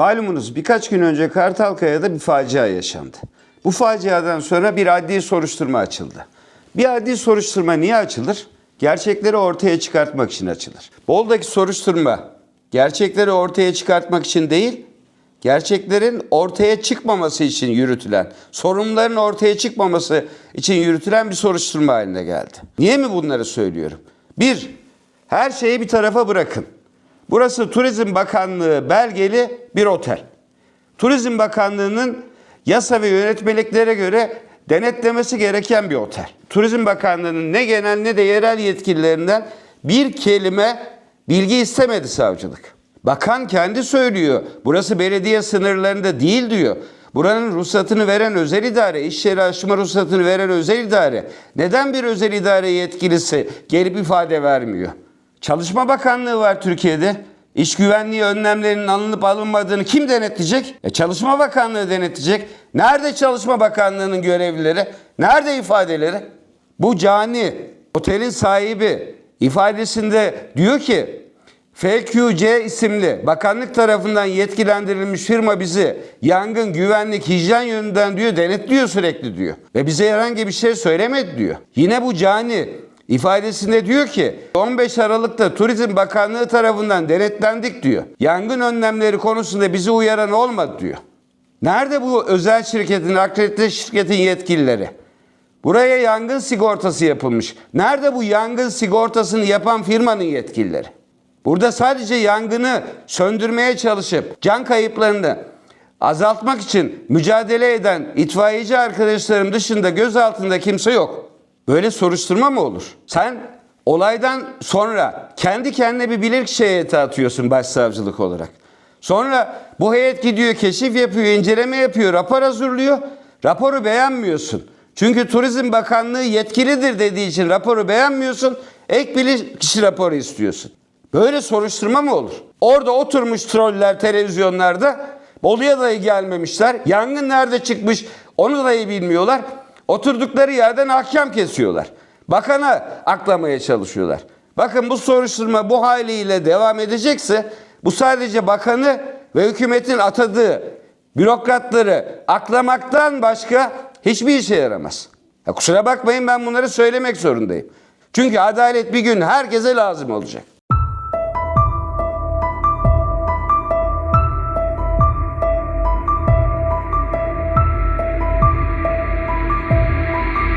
Malumunuz birkaç gün önce Kartalkaya'da bir facia yaşandı. Bu faciadan sonra bir adli soruşturma açıldı. Bir adli soruşturma niye açılır? Gerçekleri ortaya çıkartmak için açılır. Bol'daki soruşturma gerçekleri ortaya çıkartmak için değil, gerçeklerin ortaya çıkmaması için yürütülen, sorunların ortaya çıkmaması için yürütülen bir soruşturma haline geldi. Niye mi bunları söylüyorum? Bir, her şeyi bir tarafa bırakın. Burası Turizm Bakanlığı belgeli bir otel. Turizm Bakanlığı'nın yasa ve yönetmeliklere göre denetlemesi gereken bir otel. Turizm Bakanlığı'nın ne genel ne de yerel yetkililerinden bir kelime bilgi istemedi savcılık. Bakan kendi söylüyor. Burası belediye sınırlarında değil diyor. Buranın ruhsatını veren özel idare, iş yeri açma ruhsatını veren özel idare. Neden bir özel idare yetkilisi gelip ifade vermiyor? Çalışma Bakanlığı var Türkiye'de. İş güvenliği önlemlerinin alınıp alınmadığını kim denetleyecek? E Çalışma Bakanlığı denetleyecek. Nerede Çalışma Bakanlığı'nın görevlileri? Nerede ifadeleri? Bu cani, otelin sahibi ifadesinde diyor ki FQC isimli bakanlık tarafından yetkilendirilmiş firma bizi yangın, güvenlik, hijyen yönünden diyor denetliyor sürekli diyor. Ve bize herhangi bir şey söylemedi diyor. Yine bu cani ifadesinde diyor ki 15 Aralık'ta Turizm Bakanlığı tarafından denetlendik diyor. Yangın önlemleri konusunda bizi uyaran olmadı diyor. Nerede bu özel şirketin, akredite şirketin yetkilileri? Buraya yangın sigortası yapılmış. Nerede bu yangın sigortasını yapan firmanın yetkilileri? Burada sadece yangını söndürmeye çalışıp can kayıplarını azaltmak için mücadele eden itfaiyeci arkadaşlarım dışında gözaltında kimse yok. Böyle soruşturma mı olur? Sen olaydan sonra kendi kendine bir bilirkişi heyeti atıyorsun başsavcılık olarak. Sonra bu heyet gidiyor, keşif yapıyor, inceleme yapıyor, rapor hazırlıyor. Raporu beğenmiyorsun. Çünkü Turizm Bakanlığı yetkilidir dediği için raporu beğenmiyorsun. Ek bilirkişi raporu istiyorsun. Böyle soruşturma mı olur? Orada oturmuş troller televizyonlarda Bolu'ya dahi gelmemişler. Yangın nerede çıkmış onu dahi bilmiyorlar. Oturdukları yerden ahkam kesiyorlar. Bakana aklamaya çalışıyorlar. Bakın bu soruşturma bu haliyle devam edecekse bu sadece bakanı ve hükümetin atadığı bürokratları aklamaktan başka hiçbir işe yaramaz. Ya kusura bakmayın ben bunları söylemek zorundayım. Çünkü adalet bir gün herkese lazım olacak.